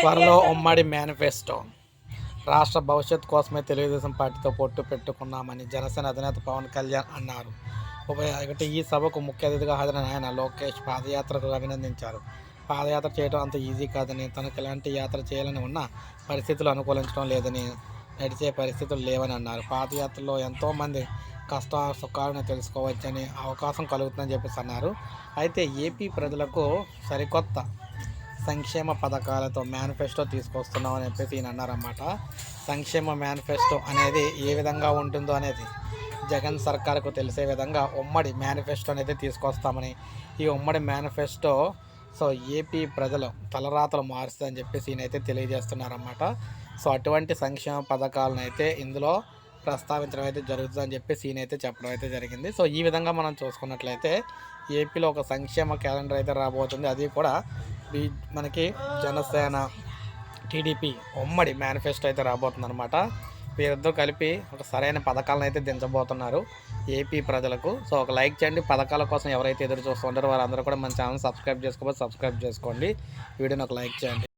త్వరలో ఉమ్మడి మేనిఫెస్టో. రాష్ట్ర భవిష్యత్ కోసమే తెలుగుదేశం పార్టీతో పొట్టు పెట్టుకున్నామని జనసేన అధినేత పవన్ కళ్యాణ్ అన్నారు. ఒకటి ఈ సభకు ముఖ్య అతిథిగా హాజరైన ఆయన లోకేష్ పాదయాత్రకు అభినందించారు. పాదయాత్ర చేయడం అంత ఈజీ కాదని తనకు ఎలాంటి యాత్ర చేయాలని ఉన్న పరిస్థితులు అనుకూలించడం లేదని నడిచే పరిస్థితులు లేవని అన్నారు. పాదయాత్రలో ఎంతోమంది కష్ట సుఖాలను తెలుసుకోవచ్చని అవకాశం కలుగుతుందని చెప్పేసి అన్నారు. అయితే ఏపీ ప్రజలకు సరికొత్త సంక్షేమ పథకాలతో మేనిఫెస్టో తీసుకొస్తున్నామని చెప్పేసి ఈయన అన్నారన్నమాట. సంక్షేమ మేనిఫెస్టో అనేది ఏ విధంగా ఉంటుందో అనేది జగన్ సర్కార్కు తెలిసే విధంగా ఉమ్మడి మేనిఫెస్టో అనేది తీసుకొస్తామని ఈ ఉమ్మడి మేనిఫెస్టో సో ఏపీ ప్రజలు తలరాతలు మారుస్తుందని చెప్పేసి ఈయనైతే తెలియజేస్తున్నారన్నమాట. సో అటువంటి సంక్షేమ పథకాలను అయితే ఇందులో ప్రస్తావించడం అయితే జరుగుతుందని చెప్పి సీన్ అయితే చెప్పడం అయితే జరిగింది. సో ఈ విధంగా మనం చూసుకున్నట్లయితే ఏపీలో ఒక సంక్షేమ క్యాలెండర్ అయితే రాబోతుంది. అది కూడా బీ మనకి జనసేన టీడీపీ ఉమ్మడి మేనిఫెస్టో అయితే రాబోతుంది అనమాట వీరిద్దరూ కలిపి ఒక సరైన పథకాలను అయితే దించబోతున్నారు ఏపీ ప్రజలకు. సో ఒక లైక్ చేయండి. పథకాల కోసం ఎవరైతే ఎదురు చూస్తుంటారో వారందరూ కూడా మన ఛానల్ సబ్స్క్రైబ్ చేసుకోకపోతే సబ్స్క్రైబ్ చేసుకోండి. వీడియోని ఒక లైక్ చేయండి.